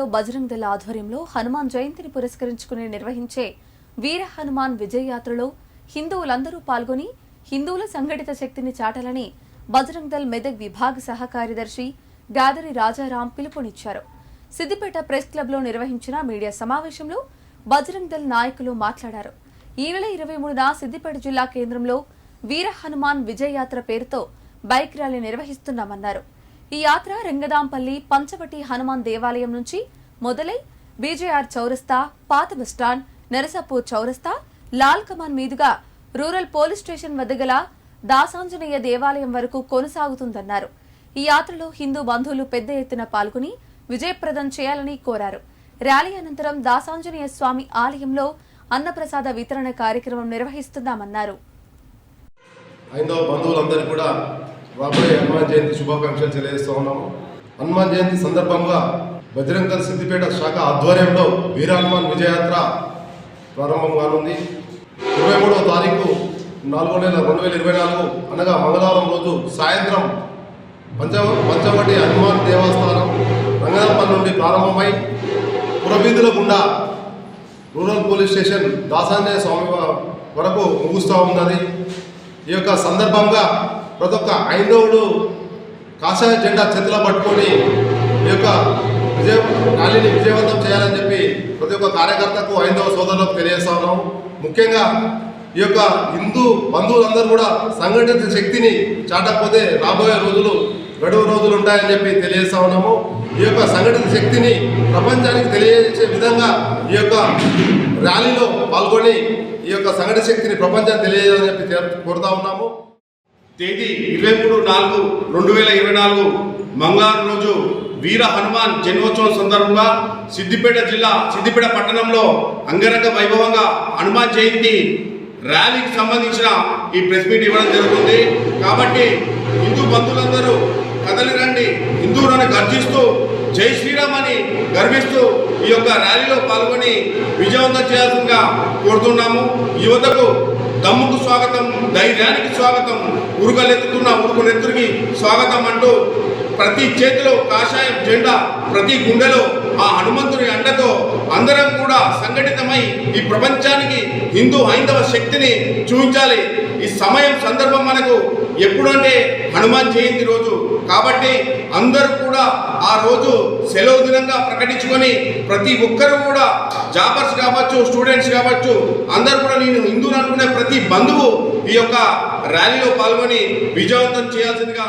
నగర్లో బజరంగ్ దళ ఆధ్వర్యంలో హనుమాన్ జయంతిని పురస్కరించుకుని నిర్వహించే వీర హనుమాన్ విజయ యాత్రలో హిందువులందరూ పాల్గొని హిందువుల సంఘటిత శక్తిని చాటాలని బజరంగ్ దళ్ మెదక్ విభాగ సహ కార్యదర్శి గాదరి రాజారాం పిలుపునిచ్చారు. సిద్దిపేట ప్రెస్ క్లబ్లో నిర్వహించిన మీడియా సమావేశంలో బజరంగ్ దళ్ నాయకులు మాట్లాడారు. ఈ నెల ఇరవై మూడున సిద్దిపేట జిల్లా కేంద్రంలో వీర హనుమాన్ విజయ యాత్ర పేరుతో బైక్ ర్యాలీ నిర్వహిస్తున్నామన్నారు. ఈ యాత్ర రంగదాంపల్లి పంచవటి హనుమాన్ దేవాలయం నుంచి మొదలై బీజేఆర్ చౌరస్తా పాత బస్టాండ్ నరసాపూర్ చౌరస్తా లాల్ కమాన్ మీదుగా రూరల్ పోలీస్ స్టేషన్ వద్ద గల దాసాంజనేయ దేవాలయం వరకు కొనసాగుతుందన్నారు. ఈ యాత్రలో హిందూ బంధువులు పెద్ద ఎత్తున పాల్గొని విజయప్రదం చేయాలని కోరారు. ర్యాలీ అనంతరం దాసాంజనేయ స్వామి ఆలయంలో అన్నప్రసాద వితరణ కార్యక్రమం నిర్వహిస్తున్నామన్నారు. కూడా రాబోయే హనుమాన్ జయంతి శుభాకాంక్షలు తెలియజేస్తూ ఉన్నాము. హనుమాన్ జయంతి సందర్భంగా బజరంగల్ సిద్దిపేట శాఖ ఆధ్వర్యంలో వీరహనుమాన్ విజయయాత్ర ప్రారంభం కానుంది. ఇరవై మూడవ తారీఖు నాలుగో నెల రెండు వేల ఇరవై నాలుగు అనగా మంగళవారం రోజు సాయంత్రం పంచ పంచవటి హనుమాన్ దేవస్థానం రంగనాపల్లి నుండి ప్రారంభమై పురవీధుల గుండా rural police station Dasanjaya Swamy వరకు ముగుస్తూ ఉన్నది. ఈ యొక్క సందర్భంగా ప్రతి ఒక్క ఐందవుడు కాషాయ జెండా చేతిలో పట్టుకొని ఈ యొక్క విజయ ర్యాలీని విజయవంతం చేయాలని చెప్పి ప్రతి ఒక్క కార్యకర్తకు ఐందవ సోదరులకు తెలియజేస్తా ఉన్నాం. ముఖ్యంగా ఈ యొక్క హిందూ బంధువులందరూ కూడా సంఘటిత శక్తిని చాటకపోతే రాబోయే రోజులు గడువు రోజులు ఉంటాయని చెప్పి తెలియజేస్తా ఉన్నాము. ఈ యొక్క సంఘటిత శక్తిని ప్రపంచానికి తెలియజేసే విధంగా ఈ యొక్క ర్యాలీలో పాల్గొని ఈ యొక్క సంఘటిత శక్తిని ప్రపంచానికి తెలియజేయాలని చెప్పి కోరుతా ఉన్నాము. తేదీ ఇరవై మూడు నాలుగు రెండు వేల ఇరవై నాలుగు మంగళవారం రోజు వీర హనుమాన్ జన్మోత్సవం సందర్భంగా సిద్దిపేట జిల్లా సిద్దిపేట పట్టణంలో అంగరంగ వైభవంగా హనుమాన్ జయంతి ర్యాలీకి సంబంధించిన ఈ ప్రెస్ మీట్ ఇవ్వడం జరుగుతుంది. కాబట్టి హిందూ బంధువులందరూ కదలి రండి హిందువులను గర్జిస్తూ జై శ్రీరామ్ అని గర్విస్తూ ఈ యొక్క ర్యాలీలో పాల్గొని విజయవంతం చేయాల్సిందిగా కోరుతున్నాము. యువతకు దమ్ముకు స్వాగతం ధైర్యానికి స్వాగతం ఉరుగలెత్తుతున్న ఉరుకులెత్తుడికి స్వాగతం అంటూ ప్రతి చేతిలో కాషాయం జెండా ప్రతి గుండెలో ఆ హనుమంతుడి అండతో అందరం కూడా సంఘటితమై ఈ ప్రపంచానికి హిందూ హైందవ శక్తిని చూపించాలి. ఈ సమయం సందర్భం మనకు ఎప్పుడంటే హనుమాన్ జయంతి రోజు. కాబట్టి అందరూ కూడా ఆ రోజు సెలవు దినంగా ప్రకటించుకొని ప్రతి ఒక్కరూ కూడా జాబర్స్ కావచ్చు స్టూడెంట్స్ కావచ్చు అందరూ కూడా నేను హిందువులు అనుకునే ప్రతి బంధువు ఈ యొక్క ర్యాలీలో పాల్గొని విజయవంతం చేయాల్సిందిగా